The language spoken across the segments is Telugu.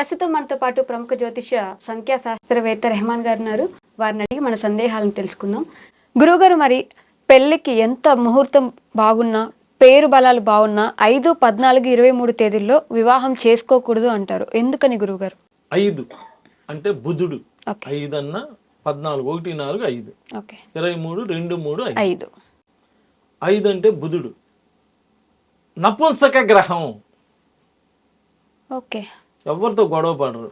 ప్రస్తుతం మనతో పాటు ప్రముఖ జ్యోతిష సంఖ్యా శాస్త్రవేత్త రెహమాన్ గారు ఉన్నారు. వారిని అడిగి మన సందేహాలను తెలుసుకుందాం. గురువుగారు మరి పెళ్ళికి ఎంత ముహూర్తం బాగున్నా పేరు బలాలు బాగున్నా ఐదు పద్నాలుగు ఇరవై మూడు తేదీల్లో వివాహం చేసుకోకూడదు అంటారు. ఎందుకని గురువుగారు? ఐదు అంటే బుధుడు. ఐదు అన్న పద్నాలుగు ఒకటి నాలుగు ఐదు. ఓకే. ఇరవై మూడు రెండు మూడు ఐదు. ఐదు. ఐదు అంటే బుధుడు. నపుంసక గ్రహం. ఓకే. ఎవరితో గొడవ పడరు.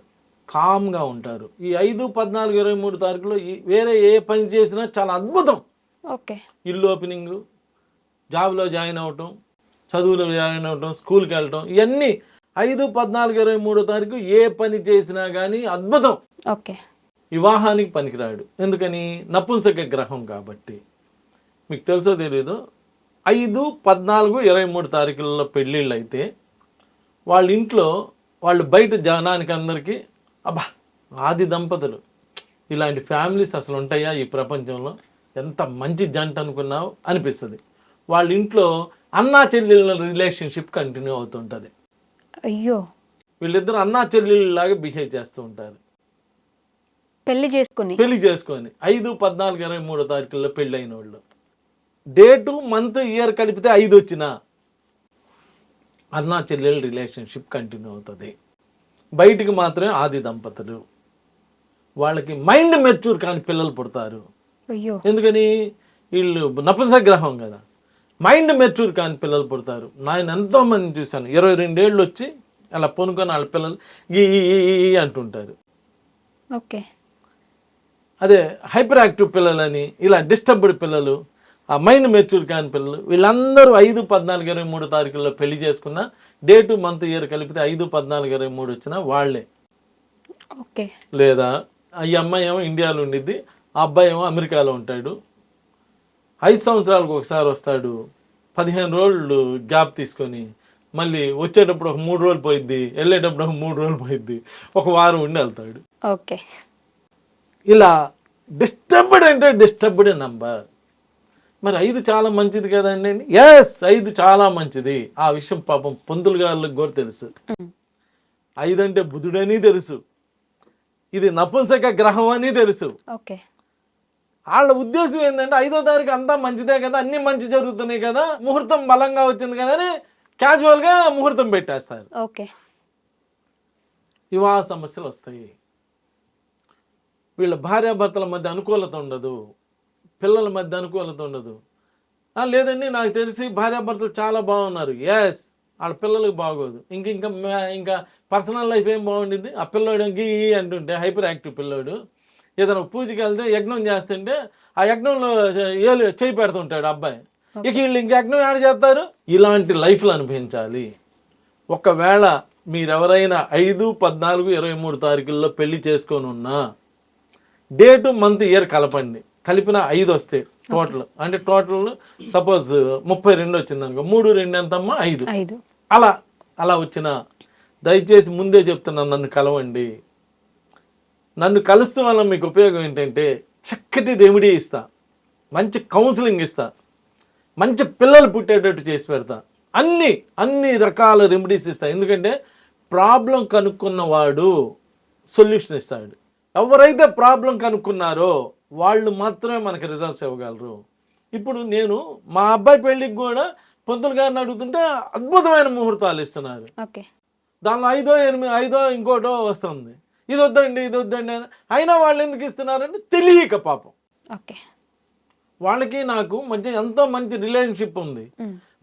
కామ్గా ఉంటారు. ఈ ఐదు పద్నాలుగు ఇరవై మూడు తారీఖులో ఈ- వేరే ఏ పని చేసినా చాలా అద్భుతం. ఓకే. ఇల్లు ఓపెనింగ్ జాబ్లో జాయిన్ అవ్వటం చదువులో జాయిన్ అవ్వటం స్కూల్కి వెళ్ళటం ఇవన్నీ ఐదు పద్నాలుగు ఇరవై మూడో తారీఖు ఏ పని చేసినా కానీ అద్భుతం. ఓకే. వివాహానికి పనికిరాడు. ఎందుకని? నపుంసక గ్రహం కాబట్టి. మీకు తెలుసో తెలీదు? ఐదు పద్నాలుగు ఇరవై మూడు తారీఖులలో పెళ్ళిళ్ళు అయితే వాళ్ళ ఇంట్లో వాళ్ళు బయట జనానికి అందరికీ అబ్బా ఆది దంపతులు. ఇలాంటి ఫ్యామిలీస్ అసలు ఉంటాయా ఈ ప్రపంచంలో? ఎంత మంచి జంట అనుకున్నావు? అనిపిస్తుంది. వాళ్ళ ఇంట్లో అన్నా చెల్లెళ్ళ రిలేషన్షిప్ కంటిన్యూ అవుతుంటుంది. అయ్యో. వీళ్ళిద్దరు అన్నా చెల్లెళ్ళలాగా బిహేవ్ చేస్తూ ఉంటారు. పెళ్ళి చేసుకుని? పెళ్ళి చేసుకొని. ఐదు పద్నాలుగు ఇరవై మూడో తారీఖుల్లో పెళ్ళి అయిన వాళ్ళు డేటు మంత్ ఇయర్ కలిపితే ఐదు వచ్చిన అన్నా చెల్లెల రిలేషన్షిప్ కంటిన్యూ అవుతుంది. బయటికి మాత్రమే ఆది దంపతులు. వాళ్ళకి మైండ్ మెచ్యూర్ కాని పిల్లలు పుడతారు. ఎందుకని? వీళ్ళు నపుంసగ్రహం కదా. మైండ్ మెచ్యూర్ కాని పిల్లలు పుడతారు. నేను ఎంతో మంది చూశాను. ఇరవై రెండేళ్ళు వచ్చి అలా పొనుకొని వాళ్ళ పిల్లలు గీ ఈ అంటుంటారు. ఓకే. అదే హైపర్ యాక్టివ్ పిల్లలని ఇలా డిస్టర్బ్డ్ పిల్లలు మైండ్ మెచ్యూర్ కాని పిల్లలు వీళ్ళందరూ ఐదు పద్నాలుగు ఇరవై మూడు తారీఖుల్లో పెళ్ళి చేసుకున్న డేటు మంత్ ఇయర్ కలిపితే ఐదు పద్నాలుగు ఇరవై మూడు వచ్చిన వాళ్ళే. ఓకే. లేదా ఈ అమ్మాయి ఏమో ఇండియాలో ఉండిద్ది ఆ అబ్బాయి ఏమో అమెరికాలో ఉంటాడు. ఐదు సంవత్సరాలకు ఒకసారి వస్తాడు పదిహేను రోజులు గ్యాప్ తీసుకొని మళ్ళీ వచ్చేటప్పుడు ఒక మూడు రోజులు పోయిద్ది వెళ్ళేటప్పుడు ఒక మూడు రోజులు పోయిద్ది ఒక వారం ఉండి వెళ్తాడు. ఓకే. ఇలా డిస్టర్బ్డ్ అంటే డిస్టర్బ్డ్ నంబర్ మరి ఐదు చాలా మంచిది కదండి ఎస్ ఐదు చాలా మంచిది. ఆ విషయం పాపం పంతులు గారులకు కూడా తెలుసు. ఐదు అంటే బుధుడని తెలుసు. ఇది నపుంసక గ్రహం అని తెలుసు. వాళ్ళ ఉద్దేశం ఏంటంటే ఐదో తారీఖు అంతా మంచిదే కదా అన్ని మంచి జరుగుతున్నాయి కదా ముహూర్తం బలంగా వచ్చింది కదా అని క్యాజువల్గా ముహూర్తం పెట్టేస్తారు. ఓకే. వివాహ సమస్యలు వస్తాయి. వీళ్ళ భార్యాభర్తల మధ్య అనుకూలత ఉండదు. పిల్లల మధ్య అనుకూలత ఉండదు. "ఆ, లేదండి నాకు తెలిసి భార్యాభర్తలు చాలా బాగున్నారు. ఎస్ వాళ్ళ పిల్లలకు బాగోదు. ఇంక ఇంకా ఇంకా పర్సనల్ లైఫ్ ఏం బాగుండిద్ది? ఆ పిల్లోడు గీ అంటుంటే హైపర్ యాక్టివ్ పిల్లోడు. ఏదైనా పూజకి వెళ్తే యజ్ఞం చేస్తుంటే ఆ యజ్ఞంలో ఏలు చేయి పెడుతుంటాడు అబ్బాయి. ఇక వీళ్ళు ఇంక యజ్ఞం యాడ్ చేస్తారు? ఇలాంటి లైఫ్లు అనుభవించాలి. ఒకవేళ మీరెవరైనా ఐదు పద్నాలుగు ఇరవై మూడు తారీఖుల్లో పెళ్ళి చేసుకొని ఉన్నా డేటు మంత్ ఇయర్ కలపండి. కలిపిన ఐదు వస్తాయి టోటల్. అంటే టోటల్ సపోజ్ ముప్పై రెండు వచ్చింది అనుకో మూడు రెండు ఎంతమ్మా? ఐదు. అలా అలా వచ్చిన దయచేసి ముందే చెప్తున్నాను నన్ను కలవండి. నన్ను కలుస్తూ వల్ల మీకు ఉపయోగం ఏంటంటే చక్కటి రెమెడీ ఇస్తా. మంచి కౌన్సిలింగ్ ఇస్తా. మంచి పిల్లలు పుట్టేటట్టు చేసి పెడతా. అన్ని అన్ని రకాల రెమెడీస్ ఇస్తా. ఎందుకంటే ప్రాబ్లం కనుక్కున్నవాడు సొల్యూషన్ ఇస్తాడు. ఎవరైతే ప్రాబ్లం కనుక్కున్నారో వాళ్ళు మాత్రమే మనకి రిజల్ట్స్ ఇవ్వగలరు. ఇప్పుడు నేను మా అబ్బాయి పెళ్ళికి కూడా పంతులు గారిని అడుగుతుంటే అద్భుతమైన ముహూర్తాలు ఇస్తున్నారు. దానిలో ఐదో ఎనిమిది ఐదో ఇంకోటో వస్తుంది. ఇది వద్దండి ఇది వద్దండి అని అయినా వాళ్ళు ఎందుకు ఇస్తున్నారంటే తెలియక పాపం. ఓకే. వాళ్ళకి నాకు మధ్య ఎంతో మంచి రిలేషన్షిప్ ఉంది.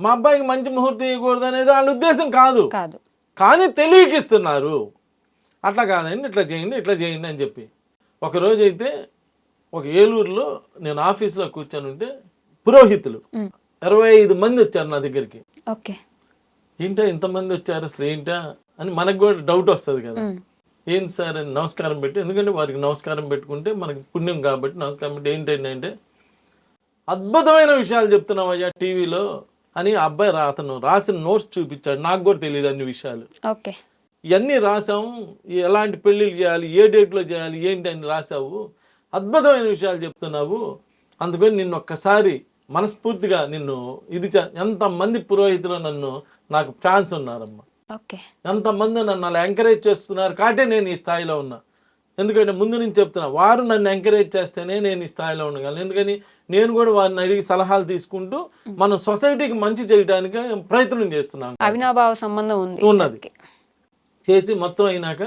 మా అబ్బాయికి మంచి ముహూర్తం ఇవ్వకూడదు అనేది వాళ్ళ ఉద్దేశం కాదు. కాదు. కానీ తెలియక ఇస్తున్నారు. అట్లా కాదండి ఇట్లా చేయండి ఇట్లా చేయండి అని చెప్పి. ఒకరోజు అయితే ఒక ఏలూరులో నేను ఆఫీస్లో కూర్చొని ఉంటే పురోహితులు. ఇరవై ఐదు మంది వచ్చారు నా దగ్గరికి. ఓకే. ఏంటా ఇంతమంది వచ్చారు? అసలు ఏంటా? అని మనకు కూడా డౌట్ వస్తుంది కదా. ఏంటి సార్ అని నమస్కారం పెట్టి ఎందుకంటే వారికి నమస్కారం పెట్టుకుంటే మనకి పుణ్యం కాబట్టి నమస్కారం పెట్టి ఏంటండి అంటే అద్భుతమైన విషయాలు చెప్తున్నావయ్యా టీవీలో అని ఆ అబ్బాయి అతను రాసిన నోట్స్ చూపించాడు. నాకు కూడా తెలియదు అన్ని విషయాలు. ఓకే. ఇవన్నీ రాసాము ఎలాంటి పెళ్ళిళ్ళు చేయాలి? ఏ డేట్లో చేయాలి? ఏంటి అని రాసావు? అద్భుతమైన విషయాలు చెప్తున్నావు. అందుకని నిన్ను ఒక్కసారి మనస్ఫూర్తిగా నిన్ను ఇది ఎంతమంది పురోహితులు నన్ను నాకు ఫ్యాన్స్ ఉన్నారమ్మా. ఎంతమంది నన్ను అలా ఎంకరేజ్ చేస్తున్నారు కాబట్టి నేను ఈ స్థాయిలో ఉన్నా. ఎందుకంటే ముందు నుంచి చెప్తున్నా వారు నన్ను ఎంకరేజ్ చేస్తేనే నేను ఈ స్థాయిలో ఉండగలను. ఎందుకని నేను కూడా వారిని అడిగి సలహాలు తీసుకుంటూ మన సొసైటీకి మంచి చేయడానికి ప్రయత్నం చేస్తున్నాను అవినాభావ సంబంధం ఉంది. ఉన్నది. చేసి మొత్తం అయినాక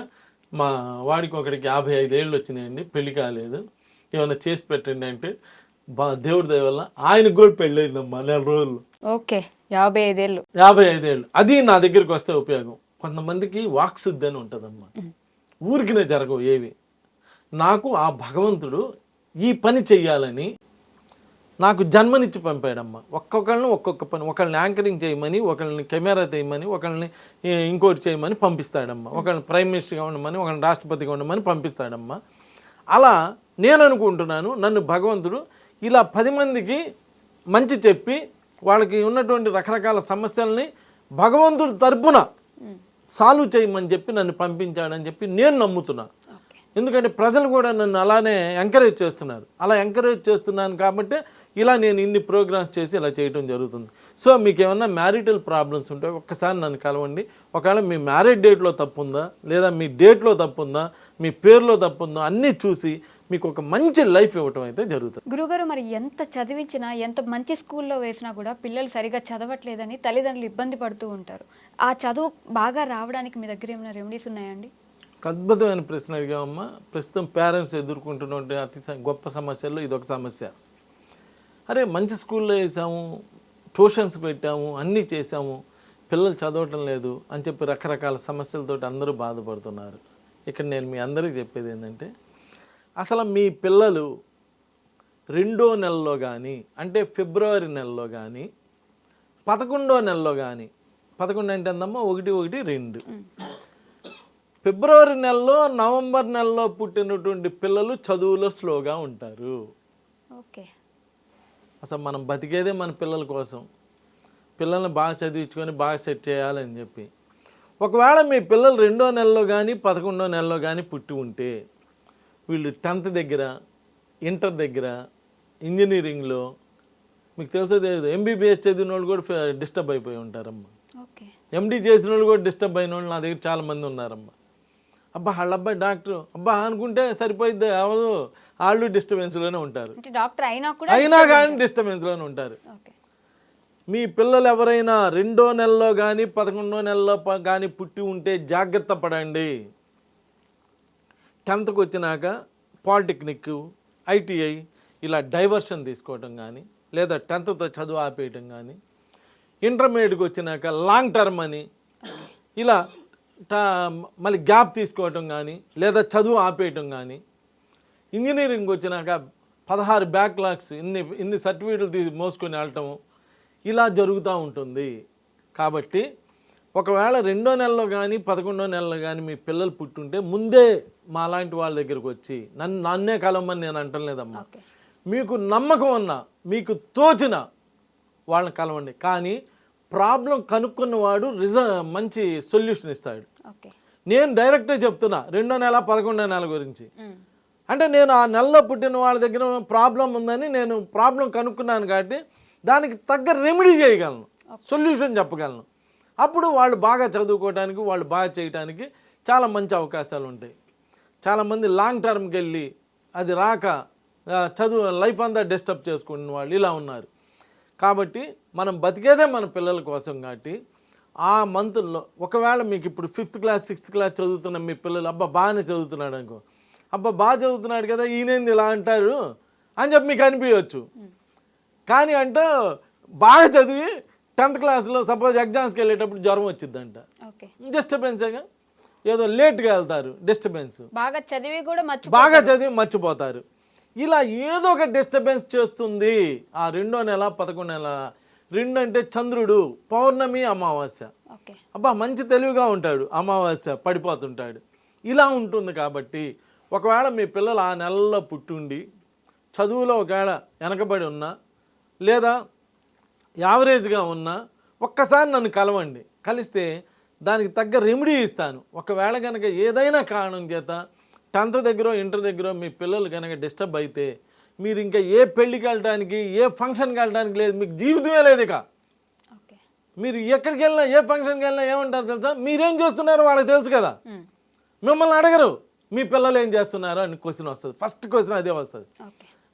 మా వాడికి ఒకడికి యాభై ఐదు ఏళ్ళు వచ్చినాయండి పెళ్ళి కాలేదు. ఏమైనా చేసి పెట్టండి అంటే బా దేవుడి దయ వల్ల ఆయనకు కూడా పెళ్ళయిందమ్మా నెల రోజులు. ఓకే యాభై ఐదేళ్ళు యాభై ఐదేళ్ళు అది నా దగ్గరికి వస్తే ఉపయోగం. కొంతమందికి వాక్శుద్ధి అని ఉంటుందమ్మా. ఊరికినే జరగవు ఏవి. నాకు ఆ భగవంతుడు ఈ పని చెయ్యాలని నాకు జన్మనిచ్చి పంపాడమ్మా. ఒక్కొక్కళ్ళని ఒక్కొక్క పని ఒకళ్ళని యాంకరింగ్ చేయమని ఒకళ్ళని కెమెరా తీయమని ఒకళ్ళని ఇంకోటి చేయమని పంపిస్తాడమ్మా. ఒకళ్ళని ప్రైమ్ మినిస్టర్గా ఉండమని ఒకళ్ళని రాష్ట్రపతిగా ఉండమని పంపిస్తాడమ్మా. అలా నేను అనుకుంటున్నాను నన్ను భగవంతుడు ఇలా పది మందికి మంచి చెప్పి వాళ్ళకి ఉన్నటువంటి రకరకాల సమస్యల్ని భగవంతుడి తరపున సాల్వ్ చేయమని చెప్పి నన్ను పంపించాడని చెప్పి నేను నమ్ముతున్నా. ఎందుకంటే ప్రజలు కూడా నన్ను అలానే ఎంకరేజ్ చేస్తున్నారు. అలా ఎంకరేజ్ చేస్తున్నాను కాబట్టి ఇలా నేను ఇన్ని ప్రోగ్రామ్స్ చేసి ఇలా చేయడం జరుగుతుంది. సో మీకు ఏమన్నా మ్యారిటల్ ప్రాబ్లమ్స్ ఉంటే ఒక్కసారి నన్ను కలవండి. ఒకవేళ మీ మ్యారేజ్ డేట్లో తప్పు ఉందా లేదా మీ డేట్లో తప్పు ఉందా మీ పేరులో తప్పు ఉందా అన్నీ చూసి మీకు ఒక మంచి లైఫ్ ఇవ్వటం అయితే జరుగుతుంది. గురుగారు మరి ఎంత చదివించినా ఎంత మంచి స్కూల్లో వేసినా కూడా పిల్లలు సరిగా చదవట్లేదని తల్లిదండ్రులు ఇబ్బంది పడుతూ ఉంటారు. ఆ చదువు బాగా రావడానికి మీ దగ్గర ఏమైనా రెమెడీస్ ఉన్నాయండి? అద్భుతమైన ప్రశ్న అడిగామమ్మా ప్రస్తుతం పేరెంట్స్ ఎదుర్కొంటున్న అతి గొప్ప సమస్యల్లో ఇది ఒక సమస్య. అరే మంచి స్కూల్లో వేసాము ట్యూషన్స్ పెట్టాము అన్నీ చేసాము పిల్లలు చదవటం లేదు అని చెప్పి రకరకాల సమస్యలతోటి అందరూ బాధపడుతున్నారు. ఇక్కడ నేను మీ అందరికీ చెప్పేది ఏంటంటే అసలు మీ పిల్లలు రెండో నెలలో కానీ అంటే ఫిబ్రవరి నెలలో కానీ పదకొండో నెలలో కానీ పదకొండు అంటే ఎంతమ్మా ఒకటి ఒకటి రెండు. ఫిబ్రవరి నెలలో నవంబర్ నెలలో పుట్టినటువంటి పిల్లలు చదువులో స్లోగా ఉంటారు. ఓకే. అసలు మనం బతికేదే మన పిల్లల కోసం. పిల్లల్ని బాగా చదివించుకొని బాగా సెట్ చేయాలని చెప్పి. ఒకవేళ మీ పిల్లలు రెండో నెలలో కానీ పదకొండో నెలలో కానీ పుట్టి ఉంటే వీళ్ళు టెన్త్ దగ్గర ఇంటర్ దగ్గర ఇంజనీరింగ్లో మీకు తెలుసో తెలియదు ఎంబీబీఎస్ చదివిన వాళ్ళు కూడా డిస్టర్బ్ అయిపోయి ఉంటారమ్మా. ఓకే. ఎండి చేసిన వాళ్ళు కూడా డిస్టర్బ్ అయిన వాళ్ళు నా దగ్గర చాలా మంది ఉన్నారమ్మా. అబ్బా వాళ్ళ అబ్బాయి డాక్టర్. అబ్బా అనుకుంటే సరిపోయిద్ది? ఎవరు? వాళ్ళు డిస్టర్బెన్స్లోనే ఉంటారు. డాక్టర్ అయినా కూడా అయినా కానీ డిస్టర్బెన్స్లోనే ఉంటారు. మీ పిల్లలు ఎవరైనా రెండో నెలలో కానీ పదకొండో నెలలో కానీ పుట్టి ఉంటే జాగ్రత్త పడండి. టెన్త్కి వచ్చినాక పాలిటెక్నిక్ ఐటీఐ ఇలా డైవర్షన్ తీసుకోవటం కానీ లేదా టెన్త్తో చదువు ఆపేయటం కానీ ఇంటర్మీడియట్కి వచ్చినాక లాంగ్ టర్మ్ అని ఇలా మళ్ళీ గ్యాప్ తీసుకోవటం కానీ లేదా చదువు ఆపేయటం కానీ ఇంజనీరింగ్ వచ్చినాక పదహారు బ్యాక్లాగ్స్ ఇన్ని ఇన్ని సర్టిఫికేట్లు తీ మోసుకొని వెళ్ళటము ఇలా జరుగుతూ ఉంటుంది. కాబట్టి ఒకవేళ రెండో నెలలో కానీ పదకొండో నెలలో కానీ మీ పిల్లలు పుట్టుంటే ముందే మా లాంటి వాళ్ళ దగ్గరకు వచ్చి నన్ను నన్నే కలవమని నేను అంటలేదమ్మా మీకు నమ్మకం ఉన్న మీకు తోచిన వాళ్ళని కలవండి. కానీ ప్రాబ్లం కనుక్కున్నవాడు రిజ మంచి సొల్యూషన్ ఇస్తాడు. నేను డైరెక్టే చెప్తున్నా రెండో నెల పదకొండో నెల గురించి. అంటే నేను ఆ నెలలో పుట్టిన వాళ్ళ దగ్గర ప్రాబ్లం ఉందని నేను ప్రాబ్లం కనుక్కున్నాను కాబట్టి దానికి తగ్గ రెమెడీ చేయగలను. సొల్యూషన్ చెప్పగలను. అప్పుడు వాళ్ళు బాగా చదువుకోవడానికి వాళ్ళు బాగా చేయడానికి చాలా మంచి అవకాశాలు ఉంటాయి. చాలామంది లాంగ్ టర్మ్కి వెళ్ళి అది రాక చదువు లైఫ్ అంతా డిస్టర్బ్ చేసుకున్న వాళ్ళు ఇలా ఉన్నారు. కాబట్టి మనం బతికేదే మన పిల్లల కోసం కాబట్టి ఆ మంత్లో ఒకవేళ మీకు ఇప్పుడు ఫిఫ్త్ క్లాస్ సిక్స్త్ క్లాస్ చదువుతున్న మీ పిల్లలు అబ్బా బాగానే చదువుతున్నాడు అనుకో అబ్బా బాగా చదువుతున్నాడు కదా ఈయనేంది ఇలా అంటారు అని చెప్పి మీకు అనిపించవచ్చు కానీ అంటే బాగా చదివి టెన్త్ క్లాస్లో సపోజ్ ఎగ్జామ్స్కి వెళ్ళేటప్పుడు జ్వరం వచ్చిందంట డిస్టర్బెన్సేగా ఏదో లేట్గా వెళ్తారు డిస్టర్బెన్స్. బాగా చదివి కూడా మర్చి బాగా చదివి మర్చిపోతారు. ఇలా ఏదో ఒక డిస్టర్బెన్స్ చేస్తుంది ఆ రెండో నెల పదకొండు నెల. రెండు అంటే చంద్రుడు పౌర్ణమి అమావాస్య. అబ్బా మంచి తెలివిగా ఉంటాడు అమావాస్య పడిపోతుంటాడు. ఇలా ఉంటుంది కాబట్టి ఒకవేళ మీ పిల్లలు ఆ నెలల్లో పుట్టుండి చదువులో ఒకవేళ వెనకబడి ఉన్నా లేదా యావరేజ్గా ఉన్నా ఒక్కసారి నన్ను కలవండి. కలిస్తే దానికి తగ్గ రెమెడీ ఇస్తాను. ఒకవేళ కనుక ఏదైనా కారణం చేత టెన్త్ దగ్గర ఇంటర్ దగ్గర మీ పిల్లలు కనుక డిస్టర్బ్ అయితే మీరు ఇంకా ఏ పెళ్ళికి వెళ్ళడానికి ఏ ఫంక్షన్కి వెళ్ళడానికి లేదు. మీకు జీవితమే లేదు ఇక. మీరు ఎక్కడికి వెళ్ళినా ఏ ఫంక్షన్కి వెళ్ళినా ఏమంటారు తెలుసా? మీరేం చేస్తున్నారో వాళ్ళకి తెలుసు కదా. మిమ్మల్ని అడగరు. మీ పిల్లలు ఏం చేస్తున్నారు అని క్వశ్చన్ వస్తుంది. ఫస్ట్ క్వశ్చన్ అదే వస్తుంది.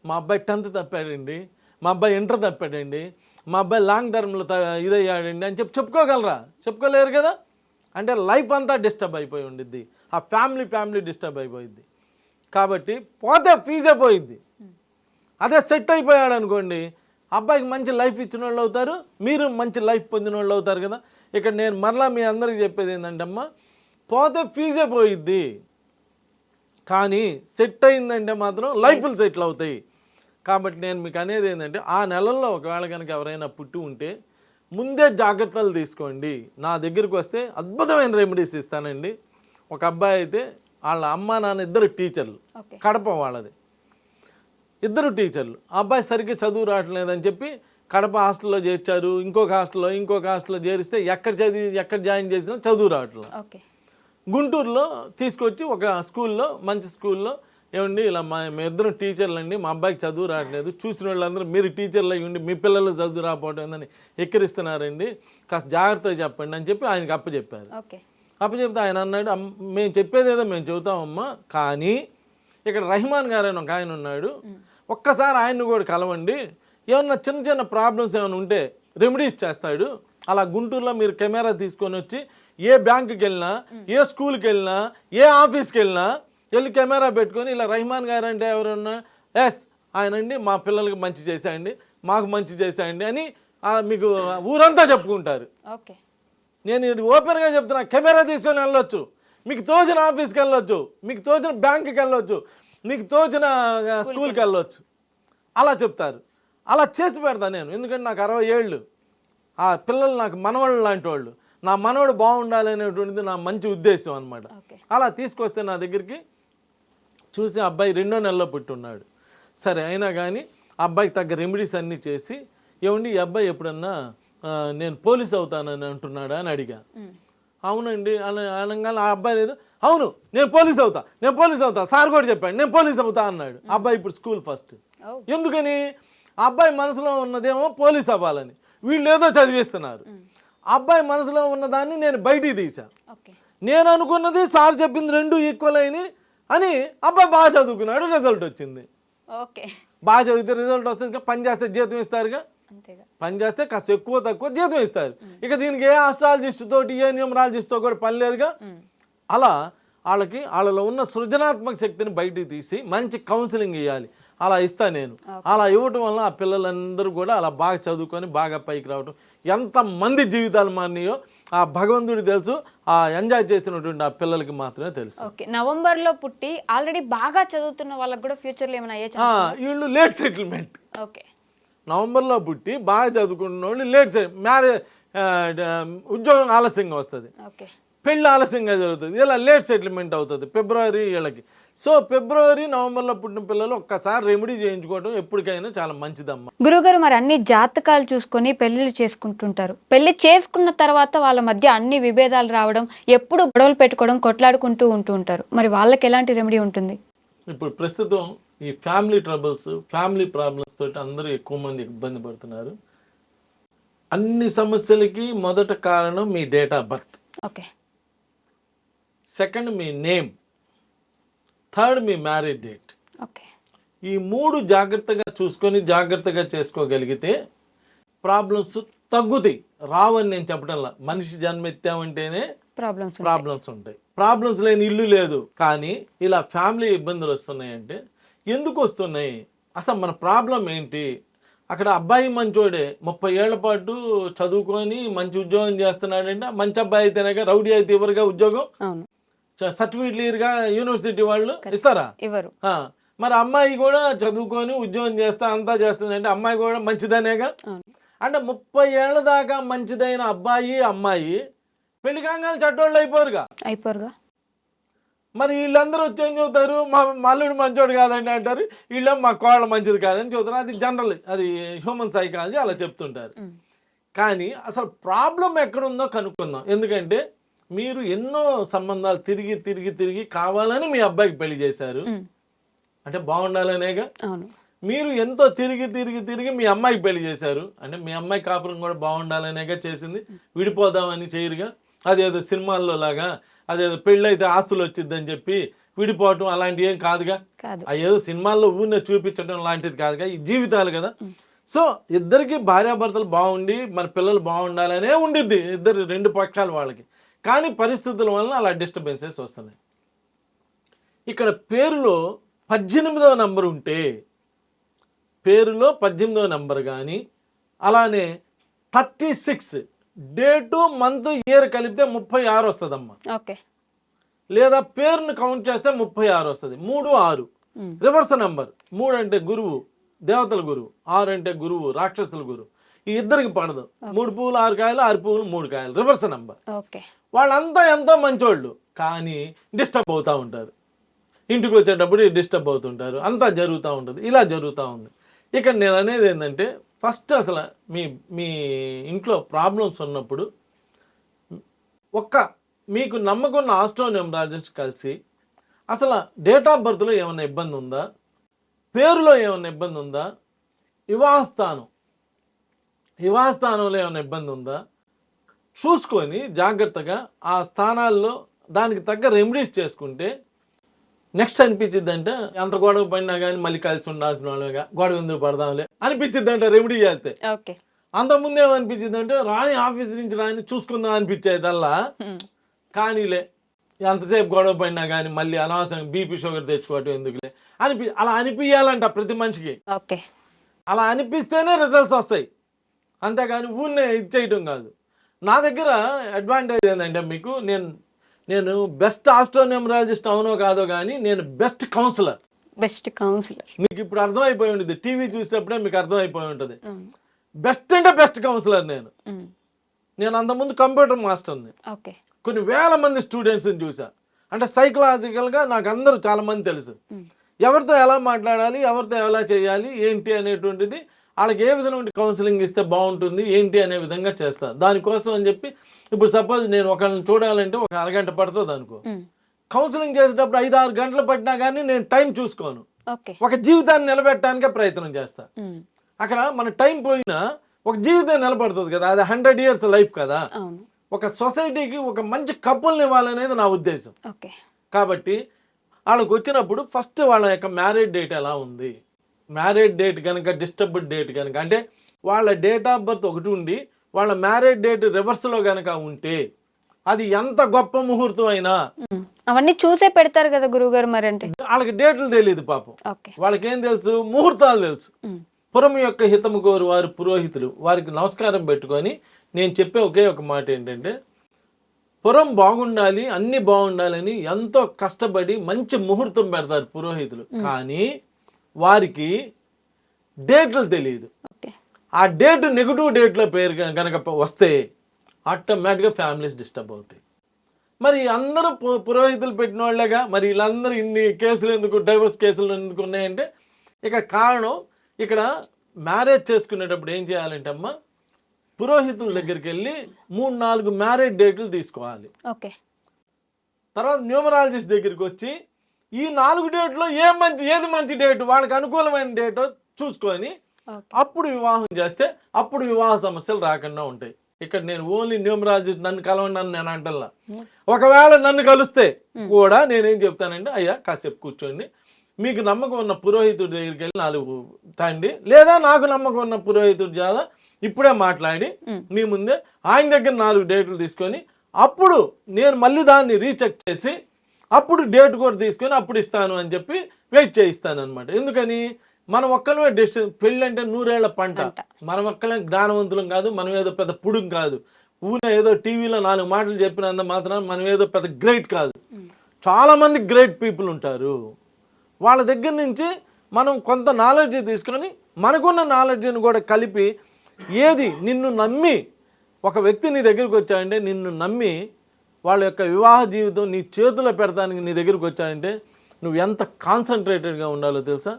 మా అబ్బాయి టెన్త్ తప్పాడండి. మా అబ్బాయి ఇంటర్ తప్పాడండి. మా అబ్బాయి లాంగ్ టర్మ్లో ఇదయ్యాడండి అని చెప్పి చెప్పుకోగలరా? చెప్పుకోలేరు కదా? అంటే లైఫ్ అంతా డిస్టర్బ్ అయిపోయి ఉండిద్ది. ఆ ఫ్యామిలీ ఫ్యామిలీ డిస్టర్బ్ అయిపోయింది కాబట్టి పోతే ఫీజే పోయిద్ది. అదే సెట్ అయిపోయాడు అనుకోండి అబ్బాయికి మంచి లైఫ్ ఇచ్చిన వాళ్ళు అవుతారు మీరు మంచి లైఫ్ పొందిన వాళ్ళు అవుతారు కదా? ఇక్కడ నేను మరలా మీ అందరికీ చెప్పేది ఏంటంటే అమ్మా పోతే ఫీజే పోయిద్ది. కానీ సెట్ అయిందంటే మాత్రం లైఫ్లు సెటిల్ అవుతాయి. కాబట్టి నేను మీకు అనేది ఏంటంటే ఆ నెలల్లో ఒకవేళ కనుక ఎవరైనా పుట్టి ఉంటే ముందే జాగ్రత్తలు తీసుకోండి. నా దగ్గరికి వస్తే అద్భుతమైన రెమెడీస్ ఇస్తానండి. ఒక అబ్బాయి అయితే వాళ్ళ అమ్మ నాన్న ఇద్దరు టీచర్లు కడప వాళ్ళది. ఇద్దరు టీచర్లు ఆ అబ్బాయి సరిగ్గా చదువు రావట్లేదని చెప్పి కడప హాస్టల్లో చేర్చారు ఇంకొక హాస్టల్లో ఇంకొక హాస్టల్లో చేరిస్తే ఎక్కడ చదివి ఎక్కడ జాయిన్ చేసినా చదువు రావట్లేదు. గుంటూరులో తీసుకొచ్చి ఒక స్కూల్లో మంచి స్కూల్లో ఏమండి ఇలా మా మేమిద్దరం టీచర్లు అండి మా అబ్బాయికి చదువు రావట్లేదు చూసిన వాళ్ళందరూ మీరు టీచర్లు అయ్యి ఉండి మీ పిల్లలు చదువు రాకపోవడం ఏందని ఎక్కిరిస్తున్నారండి కాస్త జాగ్రత్తగా చెప్పండి అని చెప్పి ఆయనకి అప్పచెప్పారు. అప్పచెప్తే ఆయన అన్నాడు "అమ్, మేము చెప్పేది ఏదో మేము చెబుతామమ్మా కానీ ఇక్కడ రహమాన్ గారు అని ఒక ఆయన ఉన్నాడు ఒక్కసారి ఆయన్ని కూడా కలవండి ఏమన్నా చిన్న చిన్న ప్రాబ్లమ్స్ ఏమైనా ఉంటే రెమెడీస్ చేస్తాడు అలా గుంటూరులో మీరు కెమెరా తీసుకొని వచ్చి ఏ బ్యాంకుకి వెళ్ళినా ఏ స్కూల్కి వెళ్ళినా ఏ ఆఫీస్కి వెళ్ళినా వెళ్ళి కెమెరా పెట్టుకొని ఇలా రహమాన్ గారు అంటే ఎవరన్నా ఎస్ ఆయనండి మా పిల్లలకి మంచి చేశాయండి మాకు మంచి చేశాయండి అని మీకు ఊరంతా చెప్పుకుంటారు. ఓకే. నేను ఇది ఓపెన్గా చెప్తున్నా కెమెరా తీసుకొని వెళ్ళొచ్చు. మీకు తోచిన ఆఫీస్కి వెళ్ళొచ్చు మీకు తోచిన బ్యాంక్కి వెళ్ళొచ్చు మీకు తోచిన స్కూల్కి వెళ్ళొచ్చు. అలా చెప్తారు. అలా చేసి పెడతా నేను ఎందుకంటే నాకు అరవై ఏళ్ళు. ఆ పిల్లలు నాకు మనవాళ్ళు లాంటి వాళ్ళు. నా మనవడు బాగుండాలి అనేటువంటిది నా మంచి ఉద్దేశం అనమాట అలా తీసుకొస్తే నా దగ్గరికి చూసి అబ్బాయి రెండో నెలలో పుట్టున్నాడు. సరే అయినా కానీ అబ్బాయికి తగ్గ రెమెడీస్ అన్నీ చేసి ఏమండి ఈ అబ్బాయి ఎప్పుడన్నా నేను పోలీస్ అవుతానని అంటున్నాడా? అని అడిగా. అవునండి. అని అనగానే ఆ అబ్బాయి లేదు అవును నేను పోలీస్ అవుతా నేను పోలీస్ అవుతా సార్ కూడా చెప్పాడు నేను పోలీస్ అవుతా అన్నాడు. ఆ అబ్బాయి ఇప్పుడు స్కూల్ ఫస్ట్. ఎందుకని? ఆ అబ్బాయి మనసులో ఉన్నదేమో పోలీస్ అవ్వాలని. వీళ్ళు ఏదో చదివిస్తున్నారు. అబ్బాయి మనసులో ఉన్నదాన్ని నేను బయటికి ఓకే. నేను అనుకున్నది సార్ చెప్పింది రెండు ఈక్వల్ అయినాయి అని అబ్బాయి బాగా చదువుకున్నాడు రిజల్ట్ వచ్చింది. ఓకే. బాగా చదివితే రిజల్ట్ వస్తుంది పని చేస్తే జీతం ఇస్తారుగా? అంతేగా. పని చేస్తే కాస్త ఎక్కువ తక్కువ జీతం ఇస్తారు. ఇక దీనికి ఏ ఆస్ట్రాలజిస్ట్ తోటి ఏ న్యూమరాలజిస్ట్తో కూడా పని లేదుగా. అలా వాళ్ళకి వాళ్ళలో ఉన్న సృజనాత్మక శక్తిని బయటికి తీసి మంచి కౌన్సిలింగ్ ఇవ్వాలి అలా ఇస్తా నేను. అలా ఇవ్వటం వల్ల ఆ పిల్లలందరూ కూడా అలా బాగా చదువుకొని బాగా పైకి రావటం. ఎంతమంది జీవితాలు మారినాయో ఆ భగవంతుడికి తెలుసు ఆ ఎంజాయ్ చేసినటువంటి ఆ పిల్లలకి మాత్రమే తెలుసు. ఓకే. నవంబర్లో పుట్టి ఆల్రెడీ బాగా చదువుతున్న వాళ్ళకి కూడా ఫ్యూచర్లో ఏమైనా అయ్యే వీళ్ళు లేట్ సెటిల్మెంట్. ఓకే. నవంబర్లో పుట్టి బాగా చదువుకున్న వాళ్ళు లేట్ మ్యారేజ్ ఉద్యోగం ఆలస్యంగా వస్తుంది. ఓకే. పెళ్ళి ఆలస్యంగా జరుగుతుంది. ఇలా లేట్ సెటిల్మెంట్ అవుతుంది. ఫిబ్రవరి వీళ్ళకి సో ఫిబ్రవరి నవంబర్లో పుట్టిన పిల్లలు ఒక్కసారి రెమెడీ చేయించుకోవడం ఎప్పటికైనా చాలా మంచిదమ్మా. గురుగారు మరి అన్ని జాతకాలు చూసుకొని పెళ్ళిళ్ళు చేసుకుంటుంటారు. పెళ్ళి చేసుకున్న తర్వాత వాళ్ళ మధ్య అన్ని విభేదాలు రావడం ఎప్పుడు గొడవలు పెట్టుకోవడం కొట్లాడుకుంటూ ఉంటూ ఉంటారు. మరి వాళ్ళకి ఎలాంటి రెమెడీ ఉంటుంది? ఇప్పుడు ప్రస్తుతం ఈ ఫ్యామిలీ ట్రబుల్స్ ఫ్యామిలీ ప్రాబ్లమ్స్ తోటి అందరూ ఎక్కువ మంది ఇబ్బంది పడుతున్నారు. అన్ని సమస్యలకి మొదట కారణం మీ date of birth. Okay. Second me name. Third మీ మ్యారేజ్ డేట్. ఈ మూడు జాగ్రత్తగా చూసుకొని జాగ్రత్తగా చేసుకోగలిగితే ప్రాబ్లమ్స్ తగ్గుతాయి. రావని నేను చెప్పడంలా మనిషి జన్మెత్తామంటేనే ప్రాబ్లమ్స్ ప్రాబ్లమ్స్ ఉంటాయి. ప్రాబ్లమ్స్ లేని ఇల్లు లేదు. కానీ ఇలా ఫ్యామిలీ ఇబ్బందులు వస్తున్నాయంటే ఎందుకు వస్తున్నాయి? అసలు మన ప్రాబ్లం ఏంటి? అక్కడ అబ్బాయి మంచోడే. ముప్పై ఏళ్ళ పాటు చదువుకొని మంచి ఉద్యోగం చేస్తున్నాడంటే మంచి అబ్బాయి అయితేనే రౌడీ అయితే ఇవ్వరుగా ఉద్యోగం? అవును సర్టిఫికేట్ క్లియర్గా యూనివర్సిటీ వాళ్ళు ఇస్తారా? ఇవ్వరు. మరి అమ్మాయి కూడా చదువుకొని ఉద్యోగం చేస్తా అంతా చేస్తుందంటే అమ్మాయి కూడా మంచిదనేగా? అంటే ముప్పై ఏళ్ళ దాకా మంచిదైన అబ్బాయి అమ్మాయి పెళ్ళి కాగానే చట్టోళ్ళు అయిపోరుగా? అయిపోరుగా. మరి వీళ్ళందరూ వచ్చి ఏం చెబుతారు? మా మల్లుడు మంచోడు కాదండి అంటారు. వీళ్ళేమో మా కోళ్ళ మంచిది కాదని చెబుతారు. అది జనరల్ అది హ్యూమన్ సైకాలజీ అలా చెప్తుంటారు. కానీ అసలు ప్రాబ్లం ఎక్కడుందో కనుక్కుందాం. ఎందుకంటే మీరు ఎన్నో సంబంధాలు తిరిగి తిరిగి తిరిగి కావాలని మీ అబ్బాయికి పెళ్ళి చేశారు. అంటే బాగుండాలనేగా? మీరు ఎంతో తిరిగి తిరిగి తిరిగి మీ అమ్మాయికి పెళ్ళి చేశారు. అంటే మీ అమ్మాయి కాపురం కూడా బాగుండాలనేగా చేసింది. విడిపోదామని చేయరుగా? అదేదో సినిమాల్లో లాగా అదేదో పెళ్ళి అయితే ఆస్తులు వచ్చిద్దని చెప్పి విడిపోవటం అలాంటివి ఏం కాదుగా? ఏదో సినిమాల్లో ఊరినే చూపించడం లాంటిది కాదుగా? ఈ జీవితాలు కదా. సో ఇద్దరికి భార్యాభర్తలు బాగుండి మన పిల్లలు బాగుండాలనే ఉండిద్ది. ఇద్దరు రెండు పక్షాలు వాళ్ళకి. కానీ పరిస్థితుల వలన అలా డిస్టర్బెన్సెస్ వస్తున్నాయి. ఇక్కడ పేరులో పద్దెనిమిదవ నంబర్ ఉంటే పేరులో పద్దెనిమిదవ నంబర్ కానీ అలానే thirty six date month year కలిపితే ముప్పై ఆరు వస్తుందమ్మా. ఓకే. లేదా పేరును కౌంట్ చేస్తే ముప్పై ఆరు వస్తుంది. మూడు ఆరు. రివర్స్ నంబర్ మూడు అంటే గురువు దేవతల గురువు. ఆరు అంటే గురువు రాక్షసుల గురువు. ఈ ఇద్దరికి పడదు. మూడు పువ్వులు ఆరు కాయలు ఆరు పువ్వులు మూడు కాయలు. రివర్స్ నంబర్ వాళ్ళంతా ఎంతో మంచోళ్ళు కానీ డిస్టర్బ్ అవుతూ ఉంటారు. ఇంటికి వచ్చేటప్పుడు డిస్టర్బ్ అవుతుంటారు అంతా జరుగుతూ ఉంటుంది ఇలా జరుగుతూ ఉంది. ఇక్కడ నేను అనేది ఏంటంటే ఫస్ట్ అసలు మీ మీ ఇంట్లో ప్రాబ్లమ్స్ ఉన్నప్పుడు ఒక్క మీకు నమ్మకున్న ఆస్ట్రోన్యూమరాలజిస్ట్ కలిసి అసలు డేట్ ఆఫ్ బర్త్లో ఏమైనా ఇబ్బంది ఉందా? పేరులో ఏమైనా ఇబ్బంది ఉందా? వివాహస్థానం వివాహస్థానంలో ఏమైనా ఇబ్బంది ఉందా? చూసుకొని జాగ్రత్తగా ఆ స్థానాల్లో దానికి తగ్గ రెమెడీస్ చేసుకుంటే నెక్స్ట్ అనిపించింది అంటే ఎంత గొడవ పడినా కానీ మళ్ళీ కలిసి ఉండాల్సిన వాళ్ళగా గొడవ ఎందుకు పడదాంలే అనిపించింది అంటే రెమెడీ చేస్తే. ఓకే. అంతకుముందు ఏమనిపించింది అంటే రాని ఆఫీస్ నుంచి రాని చూసుకుందాం అనిపించేదల్లా. కానీలే ఎంతసేపు గొడవ పడినా కానీ మళ్ళీ అనవసరం బీపీ షుగర్ తెచ్చుకోవటం ఎందుకులే అనిపి అలా అనిపించాలంట ప్రతి మనిషికి. ఓకే. అలా అనిపిస్తేనే రిజల్ట్స్ వస్తాయి. అంతేగాని ఊరినే ఇది చేయటం కాదు. నా దగ్గర అడ్వాంటేజ్ ఏంటంటే మీకు నేను నేను బెస్ట్ ఆస్ట్రోన్యూమరాలజిస్ట్ అవునో కాదో కానీ నేను బెస్ట్ కౌన్సిలర్ బెస్ట్ కౌన్సిలర్ మీకు ఇప్పుడు అర్థమైపోయి ఉంటుంది టీవీ చూసినప్పుడే మీకు అర్థమైపోయి ఉంటుంది. బెస్ట్ అంటే బెస్ట్ కౌన్సిలర్ నేను. నేను అంతకుముందు కంప్యూటర్ మాస్టర్ని ఓకే. కొన్ని వేల మంది స్టూడెంట్స్ని చూసా. అంటే సైకలాజికల్గా నాకు అందరూ చాలా మంది తెలుసు. ఎవరితో ఎలా మాట్లాడాలి ఎవరితో ఎలా చేయాలి ఏంటి అనేటువంటిది వాళ్ళకి ఏ విధమైన కౌన్సిలింగ్ ఇస్తే బాగుంటుంది ఏంటి అనే విధంగా చేస్తా. దానికోసం అని చెప్పి ఇప్పుడు సపోజ్ నేను ఒకళ్ళని చూడాలంటే ఒక అరగంట పడుతుంది అనుకో. కౌన్సిలింగ్ చేసేటప్పుడు ఐదు ఆరు గంటలు పట్టినా కానీ నేను టైం చూసుకోను. ఒక జీవితాన్ని నిలబెట్టడానికే ప్రయత్నం చేస్తా. అక్కడ మన టైం పోయినా ఒక జీవితం నిలబడుతుంది కదా అది హండ్రెడ్ ఇయర్స్ లైఫ్ కదా. ఒక సొసైటీకి ఒక మంచి కపుల్ని ఇవ్వాలనేది నా ఉద్దేశం. కాబట్టి వాళ్ళకి వచ్చినప్పుడు ఫస్ట్ వాళ్ళ యొక్క మ్యారేజ్ డేట్ ఎలా ఉంది? మ్యారేజ్ డేట్ కనుక డిస్టర్బ్డ్ డేట్ కనుక అంటే వాళ్ళ డేట్ ఆఫ్ బర్త్ ఒకటి ఉండి వాళ్ళ మ్యారేజ్ డేట్ రివర్స్లో కనుక ఉంటే అది ఎంత గొప్ప ముహూర్తం అయినా. అవన్నీ చూసే పెడతారు కదా గురువుగారు మరి అంటే వాళ్ళకి డేట్లు తెలియదు పాపం. వాళ్ళకేం తెలుసు? ముహూర్తాలు తెలుసు. పురం యొక్క హితము కోరు వారు పురోహితులు వారికి నమస్కారం పెట్టుకొని నేను చెప్పే ఒకే ఒక మాట ఏంటంటే పురం బాగుండాలి అన్ని బాగుండాలని ఎంతో కష్టపడి మంచి ముహూర్తం పెడతారు పురోహితులు. కానీ వారికి డేట్లు తెలియదు. ఆ డేట్ నెగిటివ్ డేట్లో పేరు కనుక వస్తే ఆటోమేటిక్గా ఫ్యామిలీస్ డిస్టర్బ్ అవుతాయి. మరి అందరూ పు- పురోహితులు పెట్టిన వాళ్ళేగా మరి వీళ్ళందరూ ఇన్ని కేసులు ఎందుకు డైవర్స్ కేసులు ఎందుకు ఉన్నాయంటే ఇక కారణం ఇక్కడ మ్యారేజ్ చేసుకునేటప్పుడు ఏం చేయాలంటే అమ్మ పురోహితుల దగ్గరికి వెళ్ళి మూడు నాలుగు మ్యారేజ్ డేట్లు తీసుకోవాలి. ఓకే. తర్వాత న్యూమరాలజిస్ట్ దగ్గరికి వచ్చి ఈ నాలుగు డేట్లో ఏ మంచి ఏది మంచి డేట్? వాళ్ళకి అనుకూలమైన డేటో చూసుకొని అప్పుడు వివాహం చేస్తే అప్పుడు వివాహ సమస్యలు రాకుండా ఉంటాయి. ఇక్కడ నేను ఓన్లీ న్యూమరాలజిస్ట్ నన్ను కలవండి అని నేను అంటల్లా. ఒకవేళ నన్ను కలిస్తే కూడా నేనేం చెప్తానంటే అయ్యా కాసేపు కూర్చోండి. మీకు నమ్మకం ఉన్న పురోహితుడి దగ్గరికి వెళ్ళి నాలుగు తండి. లేదా నాకు నమ్మకం ఉన్న పురోహితుడి చేత ఇప్పుడే మాట్లాడి. మీ ముందే ఆయన దగ్గర నాలుగు డేట్లు తీసుకొని అప్పుడు నేను మళ్ళీ దాన్ని రీచెక్ చేసి అప్పుడు డేట్ కూడా తీసుకొని అప్పుడు ఇస్తాను అని చెప్పి వెయిట్ చేయిస్తాను అనమాట ఎందుకని? మనం ఒక్కలమే డెసిషన్ పెళ్ళి అంటే నూరేళ్ళ పంట. మనం ఒక్కలే జ్ఞానవంతులం కాదు మనం ఏదో పెద్ద పుడుం కాదు. ఊనే ఏదో టీవీలో నాలుగు మాటలు చెప్పినంత మాత్రం మనం ఏదో పెద్ద గ్రేట్ కాదు. చాలా మంది గ్రేట్ పీపుల్ ఉంటారు. వాళ్ళ దగ్గర నుంచి మనం కొంత నాలెడ్జ్ తీసుకొని మనకున్న నాలెడ్జ్ని కూడా కలిపి ఏది నిన్ను నమ్మి ఒక వ్యక్తి నీ దగ్గరికి వచ్చాడంటే నిన్ను నమ్మి వాళ్ళ యొక్క వివాహ జీవితం నీ చేతిలో పెడతానికి నీ దగ్గరికి వచ్చాడంటే నువ్వు ఎంత కాన్సన్ట్రేటెడ్గా ఉండాలో తెలుసా?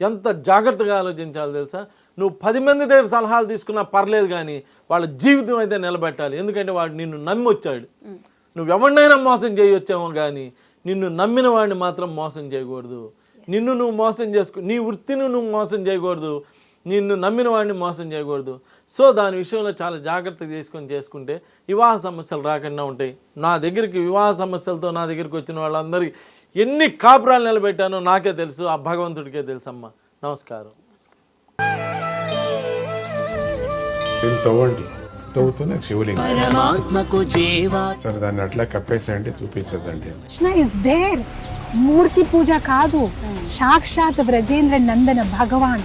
ఎంత జాగ్రత్తగా ఆలోచించాలో తెలుసా? నువ్వు పది మంది దగ్గర సలహాలు తీసుకున్నా పర్లేదు కానీ వాళ్ళ జీవితం అయితే నిలబెట్టాలి. ఎందుకంటే వాడు నిన్ను నమ్మి వచ్చాడు. నువ్వు ఎవరినైనా మోసం చేయొచ్చేమో కానీ నిన్ను నమ్మిన వాడిని మాత్రం మోసం చేయకూడదు. నిన్ను నువ్వు మోసం చేసుకో నీ వృత్తిని నువ్వు మోసం చేయకూడదు. నిన్ను నమ్మిన వాడిని మోసం చేయకూడదు. సో దాని విషయంలో చాలా జాగ్రత్త తీసుకొని చేసుకుంటే వివాహ సమస్యలు రాకుండా ఉంటాయి. నా దగ్గరికి వివాహ సమస్యలతో నా దగ్గరికి వచ్చిన వాళ్ళందరికీ ఎన్ని కాపురాలు నిలబెట్టానో నాకే తెలుసు ఆ భగవంతుడికే తెలుసు అమ్మ నమస్కారం. దీన్ని తవ్వండి. తవ్వుతూనే శివలింగం. పరమాత్మకు చేవా సరే దాన్ని అట్లా కప్పేసేయండి చూపించదండి కృష్ణ ఇస్ దేర్ మూర్తి పూజ కాదు. సాక్షాత్ బ్రజేంద్ర నందన భగవాన్.